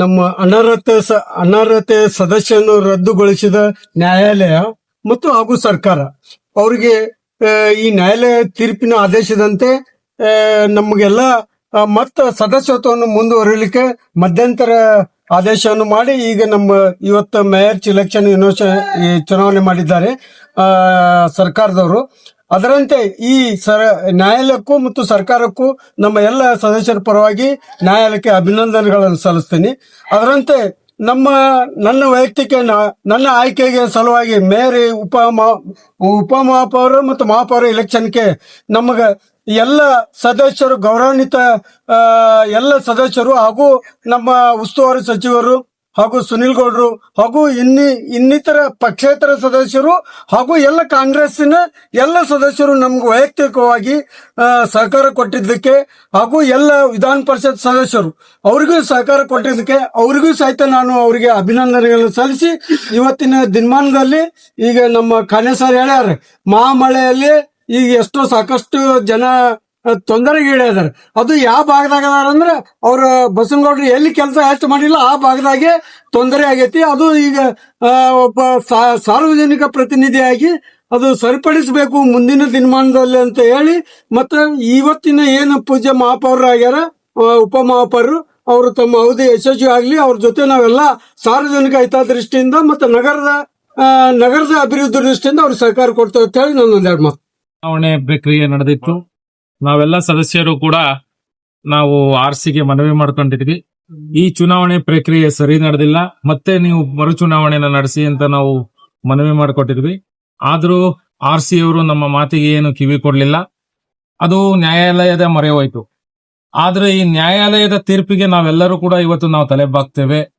ನಮ್ಮ ಅನರ್ಹತೆ ಅನರ್ಹತೆ ಸದಸ್ಯನ್ನು ರದ್ದುಗೊಳಿಸಿದ ನ್ಯಾಯಾಲಯ ಮತ್ತು ಹಾಗೂ ಸರ್ಕಾರ. ಅವರಿಗೆ ಈ ನ್ಯಾಯಾಲಯ ತೀರ್ಪಿನ ಆದೇಶದಂತೆ ನಮಗೆಲ್ಲ ಮತ್ತ ಸದಸ್ಯತ್ವವನ್ನು ಮುಂದುವರಿಲಿಕ್ಕೆ ಮಧ್ಯಂತರ ಆದೇಶವನ್ನು ಮಾಡಿ ಈಗ ನಮ್ಮ ಇವತ್ತು ಮೇಯರ್ ಈ ಚುನಾವಣೆ ಮಾಡಿದ್ದಾರೆ. ಸರ್ಕಾರದವರು. ಅದರಂತೆ ಈ ಸರ, ನ್ಯಾಯಾಲಯಕ್ಕೂ ಮತ್ತು ಸರ್ಕಾರಕ್ಕೂ ನಮ್ಮ ಎಲ್ಲ ಸದಸ್ಯರ ಪರವಾಗಿ ನ್ಯಾಯಾಲಯಕ್ಕೆ ಅಭಿನಂದನೆಗಳನ್ನು ಸಲ್ಲಿಸ್ತೀನಿ. ಅದರಂತೆ ನಮ್ಮ, ನನ್ನ ವೈಯಕ್ತಿಕ ನನ್ನ ಆಯ್ಕೆಗೆ ಸಲುವಾಗಿ ಮೇರಿ ಉಪ ಉಪಮಹಾಪೌರ ಉಪ ಮಹಾಪೌರ ಮತ್ತು ಮಹಾಪೌರ ಇಲೆಕ್ಷನ್ಗೆ ನಮಗ ಎಲ್ಲ ಸದಸ್ಯರು ಗೌರವಾನ್ವಿತ ಎಲ್ಲ ಸದಸ್ಯರು ಹಾಗೂ ನಮ್ಮ ಉಸ್ತುವಾರಿ ಸಚಿವರು ಹಾಗೂ ಸುನಿಲ್ ಗೌಡ್ರು ಹಾಗೂ ಇನ್ನಿ, ಇನ್ನಿತರ ಪಕ್ಷೇತರ ಸದಸ್ಯರು ಹಾಗೂ ಎಲ್ಲ ಕಾಂಗ್ರೆಸ್ಸಿನ ಎಲ್ಲ ಸದಸ್ಯರು ನಮ್ಗೆ ವೈಯಕ್ತಿಕವಾಗಿ ಸಹಕಾರ ಕೊಟ್ಟಿದ್ದಕ್ಕೆ ಹಾಗೂ ಎಲ್ಲ ವಿಧಾನ ಪರಿಷತ್ ಸದಸ್ಯರು ಅವರಿಗೂ ಸಹಕಾರ ಕೊಟ್ಟಿದ್ದಕ್ಕೆ ಅವರಿಗೂ ಸಹಿತ ನಾನು ಅವರಿಗೆ ಅಭಿನಂದನೆಗಳನ್ನು ಸಲ್ಲಿಸಿ ಇವತ್ತಿನ ದಿನಮಾನದಲ್ಲಿ ಈಗ ನಮ್ಮ ಖಾನೇಸರ್ ಹೇಳ್ಯಾರ, ಮಹಾಮಳೆಯಲ್ಲಿ ಈಗ ಎಷ್ಟೋ ಸಾಕಷ್ಟು ಜನ ತೊಂದರೆಗೀಡಾದಾರೆ ಅದು ಯಾವ ಭಾಗದಾಗ ಅದಾರ ಅಂದ್ರೆ ಅವ್ರ ಬಸನಗೌಡ್ರು ಎಲ್ಲಿ ಕೆಲಸ ಹೆಚ್ಚು ಮಾಡಿಲ್ಲ, ಆ ಭಾಗದಾಗೆ ತೊಂದರೆ ಆಗೈತಿ. ಅದು ಈಗ ಒಬ್ಬ ಸಾರ್ವಜನಿಕ ಪ್ರತಿನಿಧಿಯಾಗಿ ಅದು ಸರಿಪಡಿಸಬೇಕು ಮುಂದಿನ ದಿನಮಾನದಲ್ಲಿ ಅಂತ ಹೇಳಿ, ಮತ್ತೆ ಇವತ್ತಿನ ಏನು ಪೂಜ್ಯ ಮಹಾಪೌರರಾಗ್ಯಾರ ಉಪ ಮಹಾಪೌರರು ಅವರು ತಮ್ಮ ಅವಧಿ ಯಶಸ್ವಿ ಆಗ್ಲಿ, ಅವ್ರ ಜೊತೆ ನಾವೆಲ್ಲ ಸಾರ್ವಜನಿಕ ಹಿತದೃಷ್ಟಿಯಿಂದ ಮತ್ತೆ ನಗರದ ನಗರದ ಅಭಿವೃದ್ಧಿ ದೃಷ್ಟಿಯಿಂದ ಅವ್ರಿಗೆ ಸಹಕಾರ ಕೊಡ್ತೇವೆ ಅಂತ ಹೇಳಿ ನಾನು ಒಂದೆರಡು ಮಾತು. ಚುನಾವಣೆ ಪ್ರಕ್ರಿಯೆ ನಡೆದಿತ್ತು. ನಾವೆಲ್ಲ ಸದಸ್ಯರು ಕೂಡ ನಾವು ಆರ್ ಸಿಗೆ ಮನವಿ ಮಾಡ್ಕೊಂಡಿದ್ವಿ. ಈ ಚುನಾವಣೆ ಪ್ರಕ್ರಿಯೆ ಸರಿ ನಡೆದಿಲ್ಲ. ಮತ್ತೆ ನೀವು ಮರು ಚುನಾವಣೆನ ನಡೆಸಿ ಅಂತ ನಾವು ಮನವಿ ಮಾಡಿಕೊಟ್ಟಿದ್ವಿ. ಆದ್ರೂ ಆರ್ ಸಿ ಅವರು ನಮ್ಮ ಮಾತಿಗೆ ಏನು ಕಿವಿ ಕೊಡ್ಲಿಲ್ಲ. ಅದು ನ್ಯಾಯಾಲಯದ ಮೊರೆ ಹೋಯ್ತು ಆದ್ರೆ ಈ ನ್ಯಾಯಾಲಯದ ತೀರ್ಪಿಗೆ ನಾವೆಲ್ಲರೂ ಕೂಡ ಇವತ್ತು ನಾವು ತಲೆ ಬಾಗ್ತೇವೆ.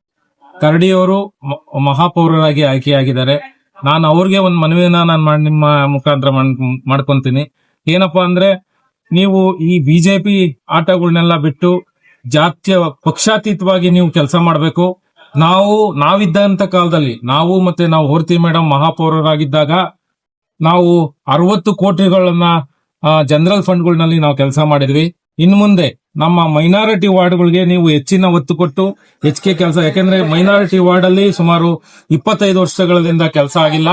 ಕರಡಿಯವರು ಮಹಾಪೌರರಾಗಿ ಆಯ್ಕೆಯಾಗಿದ್ದಾರೆ. ನಾನು ಅವ್ರಿಗೆ ಒಂದು ಮನವಿನ ನಾನು ನಿಮ್ಮ ಮುಖಾಂತರ ಮಾಡ್- ಮಾಡ್ಕೊಂತೀನಿ. ಏನಪ್ಪಾ ಅಂದ್ರೆ ನೀವು ಈ ಬಿಜೆಪಿ ಆಟಗಳನ್ನೆಲ್ಲ ಬಿಟ್ಟು ಜಾತ್ಯ ಪಕ್ಷಾತೀತವಾಗಿ ನೀವು ಕೆಲಸ ಮಾಡಬೇಕು. ನಾವು ನಾವಿದ್ದಂತ ಕಾಲದಲ್ಲಿ, ನಾವು ಮತ್ತೆ ನಾವು ಹೋರ್ತಿ ಮೇಡಮ್ ಮಹಾಪೌರರಾಗಿದ್ದಾಗ ನಾವು ಅರವತ್ತು ಕೋಟಿಗಳನ್ನ ಜನರಲ್ ಫಂಡ್ಗಳಲ್ಲಿ ನಾವು ಕೆಲಸ ಮಾಡಿದ್ವಿ. ಇನ್ನು ಮುಂದೆ ನಮ್ಮ ಮೈನಾರಿಟಿ ವಾರ್ಡ್ಗಳಿಗೆ ನೀವು ಹೆಚ್ಚಿನ ಒತ್ತು ಕೊಟ್ಟು ಹೆಚ್ಚಿಗೆ ಕೆಲಸ, ಯಾಕೆಂದ್ರೆ ಮೈನಾರಿಟಿ ವಾರ್ಡ್ ಅಲ್ಲಿ ಸುಮಾರು ಇಪ್ಪತ್ತೈದು ವರ್ಷಗಳಿಂದ ಕೆಲಸ ಆಗಿಲ್ಲ.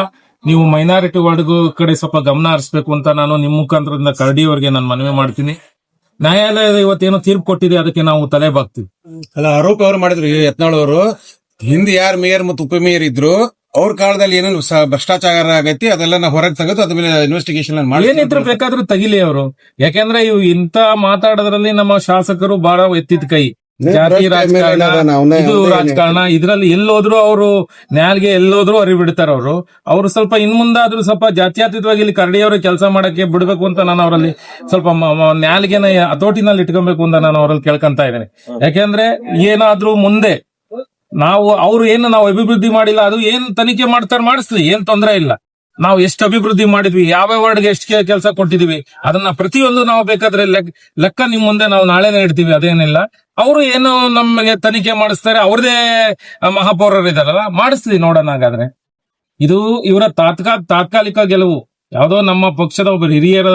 ನೀವು ಮೈನಾರಿಟಿ ವಾರ್ಡ್ ಕಡೆ ಸ್ವಲ್ಪ ಗಮನ ಹರಿಸಬೇಕು ಅಂತ ನಾನು ನಿಮ್ಮ ಮುಖಾಂತರದಿಂದ ಕರಡಿಯವರಿಗೆ ನಾನು ಮನವಿ ಮಾಡ್ತೀನಿ. ನ್ಯಾಯಾಲಯದ ಇವತ್ತೇನೋ ತೀರ್ಪು ಕೊಟ್ಟಿದೆ ಅದಕ್ಕೆ ನಾವು ತಲೆ ಬಾಗ್ತೀವಿ. ಅಲ್ಲ ಆರೋಪ ಅವ್ರು ಮಾಡಿದ್ರು ಯತ್ನಾಳ್ ಅವರು. ಹಿಂದೆ ಯಾರು ಮೇಯರ್ ಮತ್ತು ಉಪ ಮೇಯರ್ ಇದ್ರು ಅವ್ರ ಕಾಲದಲ್ಲಿ ಏನೇನು ಭ್ರಷ್ಟಾಚಾರ ಆಗೈತಿ ಅದೆಲ್ಲ ನಾವು ಹೊರಗೆ ತೆಗೆದು ಅದ್ರ ಮೇಲೆ ಇನ್ವೆಸ್ಟಿಗೇಷನ್ ಏನಿದ್ರು ಬೇಕಾದ್ರೂ ತಗಿಲಿ ಅವರು. ಯಾಕೆಂದ್ರೆ ಇವು ಇಂತ ಮಾತಾಡೋದ್ರಲ್ಲಿ ನಮ್ಮ ಶಾಸಕರು ಬಹಳ ಎತ್ತಿದ ಕೈ. ಜಾತಿ ರಾಜಕಾರಣ ಇದು ರಾಜಕಾರಣ. ಇದ್ರಲ್ಲಿ ಎಲ್ಲೋದ್ರು ಅವರು ನ್ಯಾಲ್ಗೆ ಎಲ್ಲೋದ್ರು ಅರಿಬಿಡ್ತಾರ ಅವರು. ಅವರು ಸ್ವಲ್ಪ ಇನ್ ಮುಂದಾದ್ರೂ ಸ್ವಲ್ಪ ಜಾತ್ಯಾತೀತವಾಗಿ ಇಲ್ಲಿ ಕರಡಿಯವರು ಕೆಲಸ ಮಾಡಕ್ಕೆ ಬಿಡ್ಬೇಕು ಅಂತ ನಾನು ಅವರಲ್ಲಿ ಸ್ವಲ್ಪ ನ್ಯಾಲ್ಗೆನ ಹತೋಟಿನಲ್ಲಿ ಇಟ್ಕೊಬೇಕು ಅಂತ ನಾನು ಅವರಲ್ಲಿ ಕೇಳ್ಕೊಂತ ಇದ್ದೇನೆ. ಯಾಕೆಂದ್ರೆ ಏನಾದ್ರೂ ಮುಂದೆ ನಾವು ಅವ್ರು ಏನು ನಾವು ಅಭಿವೃದ್ಧಿ ಮಾಡಿಲ್ಲ ಅದು ಏನ್ ತನಿಖೆ ಮಾಡ್ತಾರೆ ಮಾಡಿಸ್ಲಿ ಏನ್ ತೊಂದರೆ ಇಲ್ಲ. ನಾವು ಎಷ್ಟು ಅಭಿವೃದ್ಧಿ ಮಾಡಿದ್ವಿ ಯಾವ ವಾರ್ಡ್ಗೆ ಎಷ್ಟು ಕೆಲಸ ಕೊಟ್ಟಿದೀವಿ ಅದನ್ನ ಪ್ರತಿಯೊಂದು ನಾವು ಬೇಕಾದ್ರೆ ಲೆಕ್ಕ ಲೆಕ್ಕ ನಿಮ್ ಮುಂದೆ ನಾವು ನಾಳೆನೇ ಇಡ್ತೀವಿ ಅದೇನಿಲ್ಲ. ಅವರು ಏನು ನಮಗೆ ತನಿಖೆ ಮಾಡಿಸ್ತಾರೆ ಅವ್ರದೇ ಮಹಾಪೌರರು ಇದಾರಲ್ಲ ಮಾಡಿಸ್ಲಿ ನೋಡೋಣ ಹಾಗಾದ್ರೆ. ಇದು ಇವರ ತಾತ್ಕಾ ತಾತ್ಕಾಲಿಕ ಗೆಲುವು. ಯಾವುದೋ ನಮ್ಮ ಪಕ್ಷದ ಒಬ್ಬ ಹಿರಿಯರ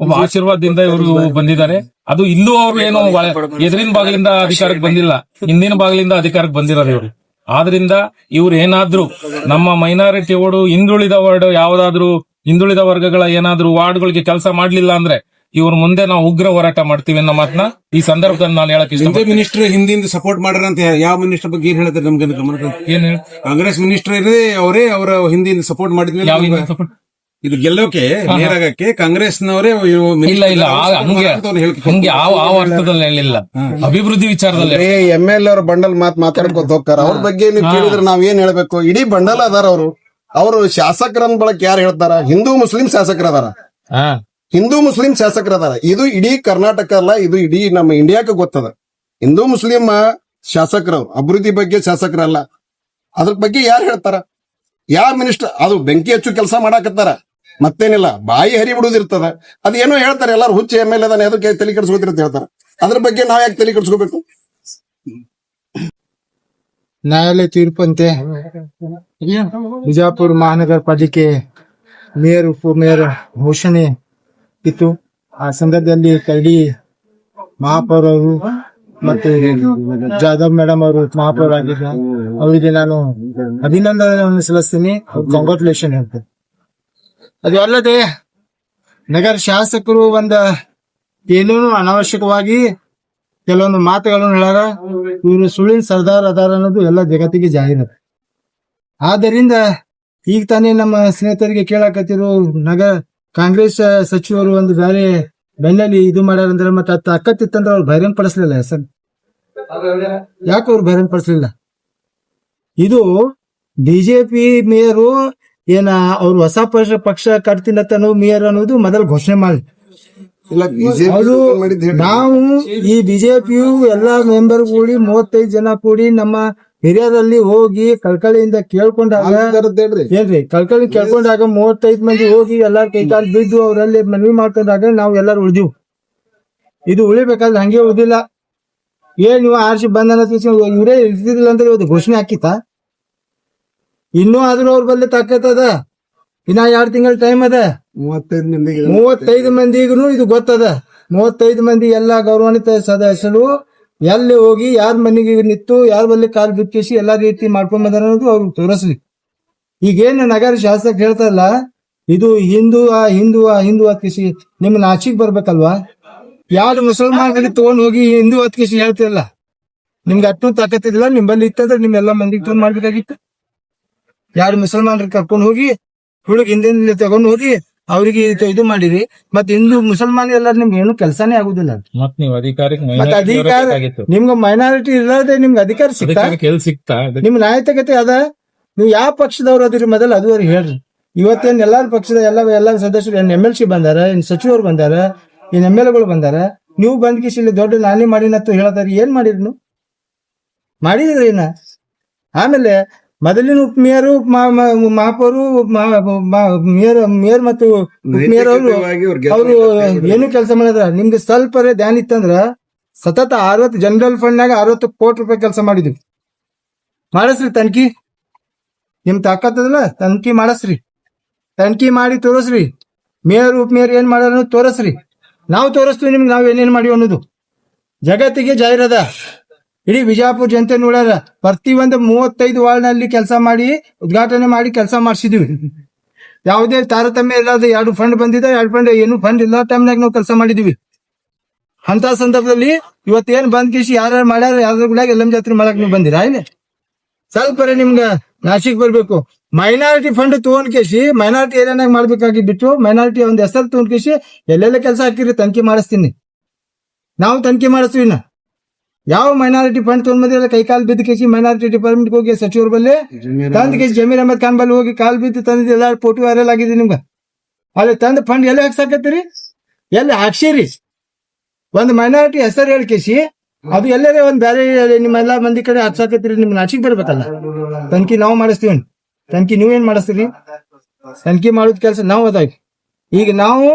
ಒಬ್ಬ ಆಶೀರ್ವಾದದಿಂದ ಇವರು ಬಂದಿದ್ದಾರೆ. ಅದು ಇಲ್ಲೂ ಅವರು ಏನು ಎದುರಿನ ಬಾಗಿಲಿಂದ ಅಧಿಕಾರಕ್ಕೆ ಬಂದಿಲ್ಲ. ಹಿಂದಿನ ಬಾಗಿಲಿಂದ ಅಧಿಕಾರಕ್ಕೆ ಬಂದಿರೋದು ಇವರು. ಆದ್ರಿಂದ ಇವ್ರು ಏನಾದ್ರೂ ನಮ್ಮ ಮೈನಾರಿಟಿ ವಾರ್ಡು ಹಿಂದುಳಿದ ವರ್ಡ್ ಯಾವ್ದಾದ್ರು ಹಿಂದುಳಿದ ವರ್ಗಗಳ ಏನಾದ್ರೂ ವಾರ್ಡ್ಗಳಿಗೆ ಕೆಲಸ ಮಾಡ್ಲಿಲ್ಲ ಅಂದ್ರೆ ಇವ್ರ ಮುಂದೆ ನಾವು ಉಗ್ರ ಹೋರಾಟ ಮಾಡ್ತೀವಿ ಅನ್ನೋ ಮಾತನ್ನ ಈ ಸಂದರ್ಭದಲ್ಲಿ ನಾನು ಹೇಳಕ್ ಇಷ್ಟ ಮಿನಿಸ್ಟರ್ ಹಿಂದಿಂದ ಸಪೋರ್ಟ್ ಮಾಡ್ರ ಅಂತ ಯಾವ ಮಿನಿಸ್ಟರ್ ಬಗ್ಗೆ ಏನ್ ಹೇಳ್ತಾರೆ ನಮ್ಗೆ ಗಮನ ಏನ್ ಕಾಂಗ್ರೆಸ್ ಮಿನಿಸ್ಟರ್ ಇದೆ ಅವರೇ ಅವರ ಹಿಂದಿಂದ ಸಪೋರ್ಟ್ ಮಾಡಿದ್ವಿ? ಇದು ಗೆಲ್ಲೋಕೆ ನೇರಾಗಕ್ಕೆ ಕಾಂಗ್ರೆಸ್ನವರೇ ಇಲ್ಲ ಇಲ್ಲ ಆ- ಹಂಗೆ ಅರ್ಥದಲ್ಲಿ ಹೇಳಿಲ್ಲ. ಅಭಿವೃದ್ಧಿ ವಿಚಾರದಲ್ಲಿ ಎಂ ಎಲ್ ಅವ್ರ ಬಂಡಲ್ ಮಾತ್ ಮಾತಾಡ್ಕೊತ ಹೋಗ್ತಾರ. ಅವ್ರ ಬಗ್ಗೆ ನೀವು ಕೇಳಿದ್ರೆ ನಾವ್ ಏನ್ ಹೇಳ್ಬೇಕು? ಇಡೀ ಬಂಡಲ್ ಅದಾರ ಅವರು. ಅವರು ಶಾಸಕರನ್ ಬಳಕ ಯಾರು ಹೇಳ್ತಾರ? ಹಿಂದೂ ಮುಸ್ಲಿಂ ಶಾಸಕರ ಅದಾರ ಹಾ. ಹಿಂದೂ ಮುಸ್ಲಿಂ ಶಾಸಕರ ಅದಾರ ಇದು ಇಡೀ ಕರ್ನಾಟಕ ಅಲ್ಲ ಇದು ಇಡೀ ನಮ್ಮ ಇಂಡಿಯಾಕ್ಕೆ ಗೊತ್ತದ. ಹಿಂದೂ ಮುಸ್ಲಿಂ ಶಾಸಕರು ಅಭಿವೃದ್ಧಿ ಬಗ್ಗೆ ಶಾಸಕರಲ್ಲ. ಅದ್ರ ಬಗ್ಗೆ ಯಾರು ಹೇಳ್ತಾರ? ಯಾವ ಮಿನಿಸ್ಟರ್ ಅದು ಬೆಂಕಿ ಹಚ್ಚು ಕೆಲಸ ಮಾಡಾಕತ್ತಾರ. ಮತ್ತೇನಿಲ್ಲ, ಬಾಯಿ ಹರಿ ಬಿಡುದಿರ್ತದ. ಅದೇನೋ ಹೇಳ್ತಾರೆ, ಎಲ್ಲಾರು ಹುಚ್ಚಿ ಎಂ ಎಲ್ ಎ ಅದಕ್ಕೆ ತಲೆ ಕೆಡಿಸ್ಕೋತಿರಂತ ಹೇಳ್ತಾರೆ. ಅದ್ರ ಬಗ್ಗೆ ನಾವ್ ಯಾಕೆ ತಲೆ ಕೆಡಿಸ್ಕೋಬೇಕು? ನ್ಯಾಯಾಲಯ ತೀರ್ಪಂತೆ. ಬಿಜಾಪುರ ಮಹಾನಗರ ಪಾಲಿಕೆ ಮೇಯರ್ ಉಪಮೇಯರ್ ಘೋಷಣೆ ಇತ್ತು. ಆ ಸಂದರ್ಭದಲ್ಲಿ ಕರಡಿ ಮಹಾಪೌರರು ಮತ್ತೆ ಜಾಧವ್ ಮೇಡಮ್ ಅವರು ಮಹಾಪೌರ ಆಗಿದ್ದ ಅವರಿಗೆ ನಾನು ಅಭಿನಂದನೆ ಸಲ್ಲಿಸ್ತೀನಿ. ಕಾಂಗ್ರಾಚುಲೇಷನ್ ಹೇಳ್ತೇನೆ ಅದು ಅಲ್ಲದೆ ನಗರ ಶಾಸಕರು ಒಂದ ಏನೇನು ಅನಾವಶ್ಯಕವಾಗಿ ಕೆಲವೊಂದು ಮಾತುಗಳನ್ನು ಹೇಳಾರ. ಇವರು ಸುಳ್ಳಿನ ಸರ್ದಾರ್ ಅದಾರ ಅನ್ನೋದು ಎಲ್ಲ ಜಗತ್ತಿಗೆ ಜಾಹೀರಾತು. ಆದ್ದರಿಂದ ಈಗ ತಾನೇ ನಮ್ಮ ಸ್ನೇಹಿತರಿಗೆ ಕೇಳಾಕತ್ತಿರು ನಗರ ಕಾಂಗ್ರೆಸ್ ಸಚಿವರು ಒಂದು ಬೇರೆ ಬೆನ್ನಲ್ಲಿ ಇದು ಮಾಡ್ಯಾರಂದ್ರೆ ಮತ್ತೆ ಅತ್ತ ಅಕ್ಕತ್ತಿತ್ತಂದ್ರೆ ಅವ್ರು ಬಹಿರಂಗ ಪಡಿಸ್ಲಿಲ್ಲ ಹೆಸರು. ಯಾಕೆ ಅವ್ರು ಬಹಿರಂಗ ಪಡಿಸ್ಲಿಲ್ಲ? ಇದು ಬಿಜೆಪಿ ಮೇಯರು ಏನ ಅವ್ರು ಹೊಸ ಪಕ್ಷ ಪಕ್ಷ ಕಟ್ತೀನತ್ತ ಅನ್ನೋ ಮೇಯರ್ ಅನ್ನೋದು ಮೊದಲು ಘೋಷಣೆ ಮಾಡಿ. ಅದು ನಾವು ಈ ಬಿಜೆಪಿಯು ಎಲ್ಲಾ ಮೆಂಬರ್ ಕೂಡಿ ಮೂವತ್ತೈದು ಜನ ಕೂಡಿ ನಮ್ಮ ಹಿರಿಯರಲ್ಲಿ ಹೋಗಿ ಕಳ್ಕಳಿಯಿಂದ ಕೇಳ್ಕೊಂಡಾಗ ಏನ್ರಿ ಕಳ್ಕಳಿ ಕೇಳ್ಕೊಂಡಾಗ ಮೂವತ್ತೈದು ಮಂದಿ ಹೋಗಿ ಎಲ್ಲಾರ ಕೈಕಾಲು ಬಿದ್ದು ಅವರಲ್ಲಿ ಮನವಿ ಮಾಡ್ಕೊಂಡಾಗ ನಾವು ಎಲ್ಲಾರು ಉಳಿದಿವು. ಇದು ಉಳಿಬೇಕಾದ್ರೆ ಹಂಗೆ ಉಳಿದಿಲ್ಲ. ಏನ್ ನೀವು ಆರ್ಸಿ ಬಂದನ ಇವರೇ ಇರ್ತಿದಿಲ್ಲ ಅಂದ್ರೆ ಇವತ್ತು ಘೋಷಣೆ ಹಾಕಿತ್ತ? ಇನ್ನೂ ಆದ್ರೂ ಅವ್ರ ಬಲ್ಲಿ ತಾಕತ್ತದ? ಇನ್ನ ಎರಡು ತಿಂಗಳ ಟೈಮ್ ಅದ. ಮೂವತ್ತೈದು ಮಂದಿಗೆ ಮೂವತ್ತೈದು ಮಂದಿಗೂ ಇದು ಗೊತ್ತದ. ಮೂವತ್ತೈದು ಮಂದಿ ಎಲ್ಲಾ ಗೌರವಾನ್ವಿತ ಸದಸ್ಯರು ಎಲ್ಲಿ ಹೋಗಿ ಯಾರ ಮನೆಗೆ ನಿಂತು ಯಾರ ಬಲ್ಲಿ ಕಾಲ್ ಬಿಚ್ಚಿಸಿ ಎಲ್ಲಾ ರೀತಿ ಮಾಡ್ಕೊಂಡ್ ಬಂದಾರ ಅನ್ನೋದು ಅವ್ರು ತೋರಿಸ್ಲಿ. ಈಗೇನು ನಗರ ಶಾಸಕ ಹೇಳ್ತಾರಲ್ಲ ಇದು ಹಿಂದೂ ಆ ಹಿಂದೂ ಆ ಹಿಂದೂ ಹಾಕಿಸಿ ನಿಮ್ ನಾಚಿಕ್ ಬರ್ಬೇಕಲ್ವಾ? ಯಾವ್ದು ಮುಸಲ್ಮಾನರಿಗೆ ತಗೊಂಡ್ ಹೋಗಿ ಹಿಂದೂ ಹತ್ಕಿಸಿ ಹೇಳ್ತಿರಲ್ಲ? ನಿಮ್ಗೆ ಅಟ್ಟು ತಾಕತ್ತಿದಿಲ್ಲ ನಿಮ್ಮಲ್ಲಿ ಇತ್ತಂದ್ರೆ ನಿಮ್ ಎಲ್ಲಾ ಮಂದಿಗೆ ತಗೊಂಡ್ ಮಾಡ್ಬೇಕಾಗಿತ್ತು. ಯಾರು ಮುಸಲ್ಮಾನರಿಗೆ ಕರ್ಕೊಂಡು ಹೋಗಿ ಹುಡುಗ ಹಿಂದೆ ತಗೊಂಡ್ ಹೋಗಿ ಅವ್ರಿಗೆ ಇದು- ಮಾಡಿರಿ. ಮತ್ತೆ ಹಿಂದೂ ಮುಸಲ್ಮಾನ ಎಲ್ಲ ನಿಮ್ಗೆ ಏನು ಕೆಲಸನೇ ಆಗುದಿಲ್ಲ ಮತ್ ನೀವು ಅಧಿಕಾರಕ್ಕೆ ಅಧಿಕಾರ ನಿಮ್ಗೆ ಮೈನಾರಿಟಿ ಇಲ್ಲದೆ ನಿಮ್ಗೆ ಅಧಿಕಾರ ಸಿಗ್ತಾ? ನಿಮ್ ನಾಯಕತೆ ಅದ ನೀವು ಯಾವ ಪಕ್ಷದವ್ರು ಅದಿರಿ ಮೊದಲು ಅದು ಅವ್ರಿಗೆ ಹೇಳ್ರಿ. ಇವತ್ತೇನ್ ಎಲ್ಲಾರು ಪಕ್ಷದ ಎಲ್ಲ ಎಲ್ಲ ಸದಸ್ಯರು ಏನ್ ಎಂ ಎಲ್ ಸಿ ಬಂದಾರ ಏನ್ ಸಚಿವರು ಬಂದಾರ ಏನ್ ಎಂ ಎಲ್ ಎಗಳು ಬಂದಾರ ನೀವು ಬಂದ್ ಕಿಸಿ ಇಲ್ಲಿ ದೊಡ್ಡ ನಾನೇ ಮಾಡಿನತ್ತು ಹೇಳತಾರ ಏನ್ ಮಾಡಿರಿ ನೀವು? ಮಾಡಿದ್ರಿ ಏನ? ಆಮೇಲೆ ಮೊದಲಿನ ಉಪ ಮೇಯರು ಮಹಾಪೌರು ಮೇಯರ್ ಮೇಯರ್ ಮತ್ತು ಮೇಯರ್ ಅವರು ಅವರು ಏನು ಕೆಲಸ ಮಾಡಿದ್ರ? ನಿಮ್ಗೆ ಸ್ವಲ್ಪ ಧ್ಯಾನ ಇತ್ತಂದ್ರ ಸತತ ಅರವತ್ತು ಜನರಲ್ ಫಂಡ್ ನಾಗ ಅರವತ್ತು ಕೋಟಿ ರೂಪಾಯಿ ಕೆಲಸ ಮಾಡಿದ್ವಿ ಮಾಡಸ್ರಿ ತನಿಖೆ ನಿಮ್ ತಾಕತ್ತದಲ್ಲ ತನಿಖೆ ಮಾಡಸ್ರಿ. ತನಿಖೆ ಮಾಡಿ ತೋರಿಸ್ರಿ. ಮೇಯರ್ ಉಪ ಮೇಯರ್ ಏನ್ ಮಾಡ್ಯಾರ ತೋರಿಸ್ರಿ. ನಾವು ತೋರಿಸ್ತೀವಿ ನಿಮ್ಗೆ ನಾವು ಏನೇನ್ ಮಾಡಿ ಅನ್ನೋದು. ಜಗತ್ತಿಗೆ ಜಾಹೀರದ. ಇಡೀ ವಿಜಯಪುರ ಜನತೆ ನೋಡ್ಯಾರ ಪ್ರತಿ ಒಂದು ಮೂವತ್ತೈದು ವಾರ್ಡ್ನಲ್ಲಿ ಕೆಲಸ ಮಾಡಿ, ಉದ್ಘಾಟನೆ ಮಾಡಿ ಕೆಲಸ ಮಾಡಿಸಿದ್ವಿ. ಯಾವುದೇ ತಾರತಮ್ಯ ಇಲ್ಲದ ಎರಡು ಫಂಡ್ ಬಂದಿದೆ, ಎರಡು ಫಂಡ್ ಏನು ಫಂಡ್ ಇಲ್ಲ ಟೈಮ್ನಾಗ ನಾವು ಕೆಲಸ ಮಾಡಿದೀವಿ. ಅಂತ ಸಂದರ್ಭದಲ್ಲಿ ಇವತ್ತೇನ್ ಬಂದ್ ಕಿಶಿ ಯಾರು ಮಾಡ್ಯಾರ ಯಾರು ಎಲ್ಲಂ ಜಾತ್ರೆ ಮಾಡಕ್ ನೀವು ಬಂದಿರಾ ಇಲ್ಲಿ ಸ್ವಲ್ಪ ನಿಮ್ಗೆ ನಾಶಿಕ್ ಬರ್ಬೇಕು. ಮೈನಾರಿಟಿ ಫಂಡ್ ತಗೊಂಡ್ ಕೇಸಿ ಮೈನಾರಿಟಿ ಏರಿಯಾನಾಗ ಮಾಡ್ಬೇಕಾಗಿ ಬಿಟ್ಟು ಮೈನಾರಿಟಿ ಒಂದ್ ಹೆಸರು ತಗೊಂಡ್ ಕೇಸಿ ಎಲ್ಲೆಲ್ಲ ಕೆಲಸ ಹಾಕಿರಿ ತನಿಖೆ ಮಾಡಿಸ್ತೀನಿ. ನಾವು ತನಿಖೆ ಮಾಡಿಸ್ತೀವಿ ನಾ ಯಾವ ಮೈನಾರಿಟಿ ಫಂಡ್ ತೊಗೊಂಡ್ಬಂದಿಲ್ಲ ಕೈ ಕಾಲು ಬಿದ್ದು ಕೇಸಿ ಮೈನಾರಿಟಿ ಡಿಪಾರ್ಟ್ಮೆಂಟ್ ಹೋಗಿ ಸಚಿವರು ಬಲ್ಲಿ ತಂದ್ ಕೇಸಿ ಜಮೀರ್ ಅಹಮದ್ ಖಾನ್ ಬಲ್ಲಿ ಹೋಗಿ ಕಾಲ್ ಬಿದ್ದು ತಂದಿದ್ದು ಎಲ್ಲ ಫೋಟೋ ವೈರಲ್ ಆಗಿದೆ ನಿಮ್ಗೆ. ಅಲ್ಲಿ ತಂದ ಫಂಡ್ ಎಲ್ಲಿ ಹಾಕ್ಸಾಕತ್ತೀರಿ? ಎಲ್ಲಿ ಹಾಕ್ಸಿರಿ? ಒಂದು ಮೈನಾರಿಟಿ ಹೆಸರು ಹೇಳಿ ಕೇಸಿ ಅದು ಎಲ್ಲರೇ ಒಂದು ಬೇರೆ ನಿಮ್ಮೆಲ್ಲಾ ಮಂದಿ ಕಡೆ ಹಾಕ್ಸಾಕತ್ತೀರಿ ನಿಮ್ಗೆ ನಾಚಿಕ್ ಬರ್ಬೇಕಲ್ಲ. ತನಿಖೆ ನಾವು ಮಾಡಿಸ್ತೀವಿ ತನಿಖೆ ಏನ್ ಮಾಡಿಸ್ತೀರಿ? ತನಿಖೆ ಮಾಡೋದ್ ಕೆಲಸ ನಾವು ಅದಾವಿ ಈಗ ನಾವು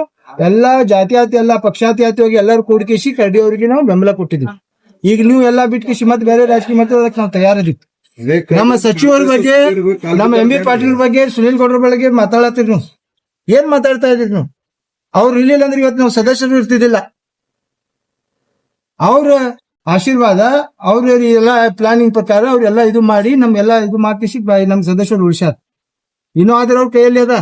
ಎಲ್ಲಾ ಜಾತಿಯಾತಿ ಎಲ್ಲಾ ಪಕ್ಷಾತಿಯಾತಿ ಹೋಗಿ ಎಲ್ಲರೂ ಕೂಡಿಕೇಶಿ ಕರಡಿ ಅವರಿಗೆ ನಾವು ಬೆಂಬಲ ಕೊಟ್ಟಿದ್ವಿ. ಈಗ ನೀವು ಎಲ್ಲಾ ಬಿಟ್ಕೇಶಿ ಮತ್ತೆ ಬೇರೆ ರಾಜಕೀಯ ಮತ್ತೆ ಅದಕ್ಕೆ ನಾವು ತಯಾರಿದ್ವಿ ನಮ್ಮ ಸಚಿವರ ಬಗ್ಗೆ ನಮ್ಮ ಎಂ ಬಿ ಪಾಟೀಲ್ ಬಗ್ಗೆ ಸುನೀಲ್ ಗೌಡ್ರ ಬಗ್ಗೆ ಮಾತಾಡತ್ತೀರಿ ನೀವು. ಏನ್ ಮಾತಾಡ್ತಾ ಇದ್ರಿ ನೀವು? ಅವ್ರು ಇರ್ಲಿಲ್ಲ ಅಂದ್ರೆ ಇವತ್ತು ನಾವು ಸದಸ್ಯರು ಇರ್ತಿದ್ದಿಲ್ಲ. ಅವ್ರ ಆಶೀರ್ವಾದ ಅವ್ರ ಎಲ್ಲ ಪ್ಲಾನಿಂಗ್ ಪ್ರಕಾರ ಅವ್ರೆಲ್ಲ ಇದು ಮಾಡಿ ನಮ್ಗೆಲ್ಲ ಇದು ಮಾತಿಸಿ ನಮ್ ಸದಸ್ಯರು ಉಳಿಸ್ಯಾರ. ಇನ್ನೂ ಆದ್ರೆ ಅವ್ರ ಕೈಯಲ್ಲಿ ಅದ.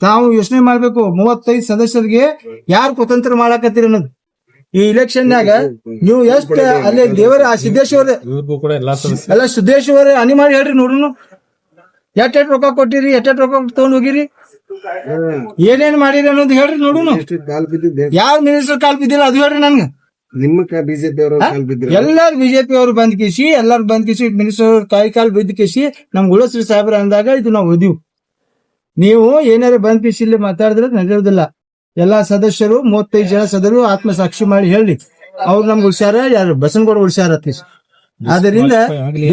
ತಾವು ಯೋಚನೆ ಮಾಡ್ಬೇಕು ಮೂವತ್ತೈದು ಸದಸ್ಯರಿಗೆ ಯಾರು ಕುತಂತ್ರ ಮಾಡಾಕತ್ತೀರಿ ಅನ್ನೋದು. ಈ ಇಲೆಕ್ಷನ್ನಾಗ ನೀವು ಎಷ್ಟ ಅಲ್ಲಿ ದೇವರ ಆ ಸಿದ್ದೇಶ್ವರ ಎಲ್ಲಾ ಸಿದ್ದೇಶ್ವರ ಅನಿ ಮಾಡಿ ಹೇಳ್ರಿ ನೋಡ್ರು ಎಟ್ ಎಟ್ ರೊಕ್ಕ ಕೊಟ್ಟಿರಿ ಎಟ್ ಎಟ್ ರೊಕ್ಕ ತಗೊಂಡ್ ಹೋಗಿರಿ? ಏನೇನ್ ಮಾಡಿರಿ ಅನ್ನೋದು ಹೇಳ್ರಿ ನೋಡುನು. ಯಾವ ಮಿನಿಸ್ಟರ್ ಕಾಲ್ ಬಿದ್ದಿಲ್ಲ ಅದು ಹೇಳ್ರಿ ನನ್ಗೆ. ನಿಮ್ಮ ಬಿಜೆಪಿ ಅವರು ಬಿದ್ದಿರ ಎಲ್ಲಾರು ಬಿಜೆಪಿ ಅವರು ಬಂದ್ ಕಿಸಿ ಎಲ್ಲಾರು ಬಂದ್ ಕಿಸಿ ಮಿನಿಸ್ಟರ್ ಕಾಯಿ ಕಾಲ್ ಬಿದ್ದ ಕಿಸಿ ನಮ್ ಉಳಸ್ರಿ ಸಾಹೇಬ್ರ ಅಂದಾಗ ಇದು ನಾವು ಓದಿವು. ನೀವು ಏನಾರ ಬಂದ್ ಕಿಸಿ ಇಲ್ಲಿ ಮಾತಾಡಿದ್ರೆ ನಡೆಯೋದಿಲ್ಲ. ಎಲ್ಲಾ ಸದಸ್ಯರು ಮೂವತ್ತೈದು ಜನ ಸದಸ್ಯರು ಆತ್ಮಸಾಕ್ಷಿ ಮಾಡಿ ಹೇಳಿ. ಅವ್ರು ನಮ್ಗೆ ಹುಷಾರ ಯಾರು ಬಸನಗೌಡ ಉಳ್ಸ್ಯಾರ ಅತ್ತೀಸ್ ಆದ್ರಿಂದ.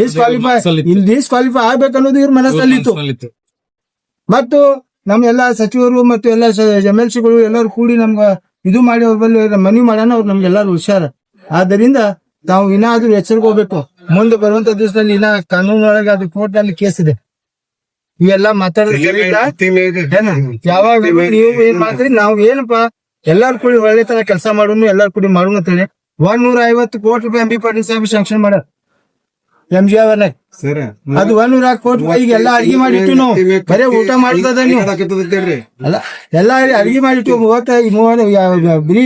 ಡಿಸ್ಕ್ವಾಲಿಫೈ ಆಗ್ಬೇಕು ಅನ್ನೋದು ಡಿಸ್ಕ್ವಾಲಿಫೈ ಆಗ್ಬೇಕನ್ನೋದು ಇವ್ರ ಮನಸ್ಸಲ್ಲಿತ್ತು. ಮತ್ತು ನಮ್ಮ ಎಲ್ಲಾ ಸಚಿವರು ಮತ್ತು ಎಲ್ಲ ಎಂ ಎಲ್ ಸಿಗಳು ಎಲ್ಲರೂ ಕೂಡಿ ನಮ್ಗ ಇದು ಮಾಡಿ ಅವ್ರ ಬಲ್ಲಿ ಮನವಿ ಮಾಡ್ಯಾನ ಅವ್ರು ನಮ್ಗೆಲ್ಲಾರು ಹುಷಾರ. ಆದ್ದರಿಂದ ತಾವು ಇನ್ನಾದ್ರೂ ಎಚ್ಚರಿಕೋಬೇಕು ಮುಂದೆ ಬರುವಂತ ದಿವಸದಲ್ಲಿ ಇನ್ನ ಕಾನೂನೊಳಗೆ ಅದು ಕೋರ್ಟ್ನಲ್ಲಿ ಕೇಸ್ ಇದೆ. ಇವೆಲ್ಲ ಮಾತಾಡೋದು? ಯಾವಾಗ ನೀವು ಏನ್ ಮಾಡ್ತೀರಿ? ನಾವು ಏನಪ್ಪಾ? ಎಲ್ಲಾರು ಕೂಡಿ ಒಳ್ಳೆ ತರ ಕೆಲಸ ಮಾಡೋನು ಎಲ್ಲಾರು ಕೂಡಿ ಮಾಡೋಣ ಅಂತೇಳಿ ಒಂದ್ ನೂರ ಐವತ್ತು ಕೋಟಿ ರೂಪಾಯಿ ಎಂ ಬಿ ಪಾಟೀಲ್ ಸಾಹೇಬ್ ಶಾಂಕ್ಷನ್ ಮಾಡ್ಯಾರ ಎಂ ಜಿ ಅವರ್. ಸರ್ ಅದು ಒಂದ್ ನೂರ ಕೋಟಿ ಈಗ ಎಲ್ಲ ಅಡಿಗೆ ಮಾಡಿಟ್ಟು ನಾವು ಬರೇ ಊಟ ಮಾಡ್ತದ ನೀವು. ಅಲ್ಲ ಎಲ್ಲ ಅಡಿಗೆ ಮಾಡಿಟ್ಟು ಮೂವತ್ತ ಮೂವತ್ತು ಬರೀ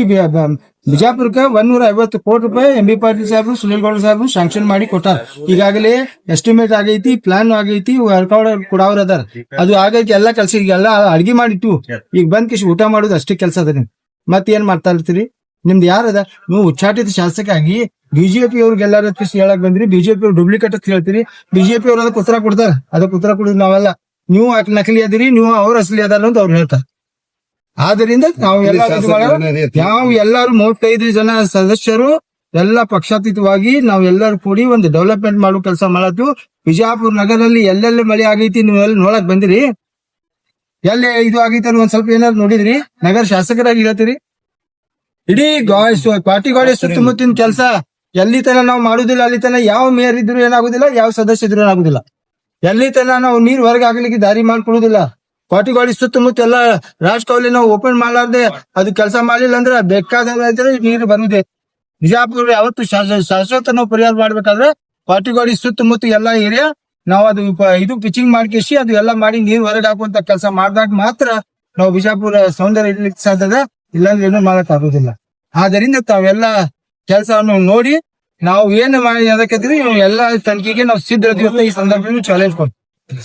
ಬಿಜಾಪುರಕ್ಕೆ ಒಂದೂರ ಐವತ್ತು ಕೋಟಿ ರೂಪಾಯಿ ಎಂ ಬಿ ಪಾಟೀಲ್ ಸಾಹೇಬ್ರು ಸುನೀಲ್ ಗೌಡ ಸಾಹೇಬ್ರು ಶಾಂಕ್ಷನ್ ಮಾಡಿ ಕೊಟ್ಟಾರ. ಈಗಾಗಲೇ ಎಸ್ಟಿಮೇಟ್ ಆಗೈತಿ ಪ್ಲಾನ್ ಆಗೈತಿ ವರ್ಕೌಟ್ ಕೊಡವ್ರ ಅದಾರ. ಅದು ಆಗೈತಿ ಎಲ್ಲಾ ಕೆಲಸ ಈಗ ಎಲ್ಲಾ ಅಡಿಗೆ ಮಾಡಿಟ್ಟು ಈಗ ಬಂದ್ ಕಿಶ್ ಊಟ ಮಾಡೋದು ಅಷ್ಟೇ ಕೆಲಸ ಅದ ನಿಮ್ ಮತ್ತೇನ್ ಏನ್ ಮಾಡ್ತಾ ಇರ್ತೀರಿ? ನಿಮ್ದು ಯಾರದ ನೀವು ಉಚ್ಚಾಟಿತ ಶಾಸಕಾಗಿ ಬಿಜೆಪಿ ಅವ್ರಿಗೆಲ್ಲಾರ ಹೇಳಕ್ ಬಂದ್ರಿ. ಬಿಜೆಪಿ ಅವ್ರು ಡೂಪ್ಲಿಕೇಟ್ ಅಂತ ಹೇಳ್ತೀರಿ. ಬಿಜೆಪಿ ಅವ್ರ ಅದಕ್ಕೆ ಉತ್ತರ ಕೊಡ್ತಾರ. ಅದಕ್ಕೆ ಉತ್ತರ ಕೊಡುದು ನಾವೆಲ್ಲ. ನೀವು ನಕಲಿ ಅದಿರಿ ನೀವು ಅವ್ರ ಅಸಲಿ ಅದಾರ ಅಂತ ಅವ್ರು ಹೇಳ್ತಾರೆ. ಆದ್ರಿಂದ ನಾವು. ನಾವು ಎಲ್ಲಾರು ಮೂವತ್ತೈದು ಜನ ಸದಸ್ಯರು ಎಲ್ಲ ಪಕ್ಷಾತೀತವಾಗಿ ನಾವು ಎಲ್ಲರೂ ಕೂಡಿ ಒಂದು ಡೆವಲಪ್ಮೆಂಟ್ ಮಾಡೋ ಕೆಲಸ ಮಾಡತ್ತು ಬಿಜಾಪುರ ನಗರಲ್ಲಿ ಎಲ್ಲೆಲ್ಲಿ ಮಳೆ ಆಗೈತಿ ನೀವು ಎಲ್ಲಿ ನೋಡಕ್ ಬಂದಿರಿ? ಎಲ್ಲಿ ಇದು ಆಗೈತಿ ಅನ್ನೋ ಒಂದ್ ಸ್ವಲ್ಪ ಏನಾದ್ರು ನೋಡಿದ್ರಿ? ನಗರ ಶಾಸಕರಾಗಿ ಹೇಳ್ತೀರಿ? ಇಡೀ ಗಾಯ್ಸ್ ಪಾರ್ಟಿ ಗಾಡಿ ಸುತ್ತಮುತ್ತಿನ ಕೆಲಸ. ಎಲ್ಲಿ ತನ ನಾವು ಮಾಡುದಿಲ್ಲ ಅಲ್ಲಿ ತನ ಯಾವ ಮೇಯರ್ ಇದ್ರು ಏನಾಗುದಿಲ್ಲ ಯಾವ ಸದಸ್ಯ ಇದ್ರು ಏನಾಗುದಿಲ್ಲ. ಎಲ್ಲಿ ತನ ನಾವು ನೀರ್ ಹೊರಗೆ ಆಗ್ಲಿಕ್ಕೆ ದಾರಿ ಮಾಡ್ಕೊಡುದಿಲ್ಲ ಪಾರ್ಟಿ ಗಾಡಿ ಸುತ್ತಮುತ್ತ ಎಲ್ಲ ರಾಜಕೌಲಿ ನಾವು ಓಪನ್ ಮಾಡ್ಲಾರ್ದೆ ಅದು ಕೆಲಸ ಮಾಡಲಿಲ್ಲ ಅಂದ್ರೆ ಬೇಕಾದ ನೀರು ಬರುದೆ. ಬಿಜಾಪುರ ಯಾವತ್ತು ಶಾಶ್ವ- ಶಾಶ್ವತ ನಾವು ಪರಿಹಾರ ಮಾಡ್ಬೇಕಾದ್ರೆ ಪಾರ್ಟಿ ಗಾಡಿ ಸುತ್ತಮುತ್ತ ಎಲ್ಲಾ ಏರಿಯಾ ನಾವು ಅದು ಇದು ಪಿಚಿಂಗ್ ಮಾಡ್ಕೇಸಿ ಅದು ಎಲ್ಲ ಮಾಡಿ ನೀರ್ ಹೊರಗೆ ಹಾಕುವಂತ ಕೆಲಸ ಮಾಡಿದಾಗ ಮಾತ್ರ ನಾವು ಬಿಜಾಪುರ ಸೌಂದರ್ಯ ಇರ್ಲಿಕ್ಕೆ ಸಾಧ್ಯದ ಇಲ್ಲಾಂದ್ರೆ ಏನೂ ಮಾಡಕ್ ಆಗುದಿಲ್ಲ. ಆದ್ದರಿಂದ ತಾವೆಲ್ಲ ಕೆಲಸವನ್ನು ನೋಡಿ, ನಾವು ಏನು ಮಾಡಿ ಅದಕ್ಕೆ ಎಲ್ಲ ತನಿಖೆಗೆ ನಾವು ಸಿದ್ಧ ಈ ಸಂದರ್ಭದಲ್ಲಿ ಚಾಲೆಂಜ್ ಕೊಡ್ತೀವಿ.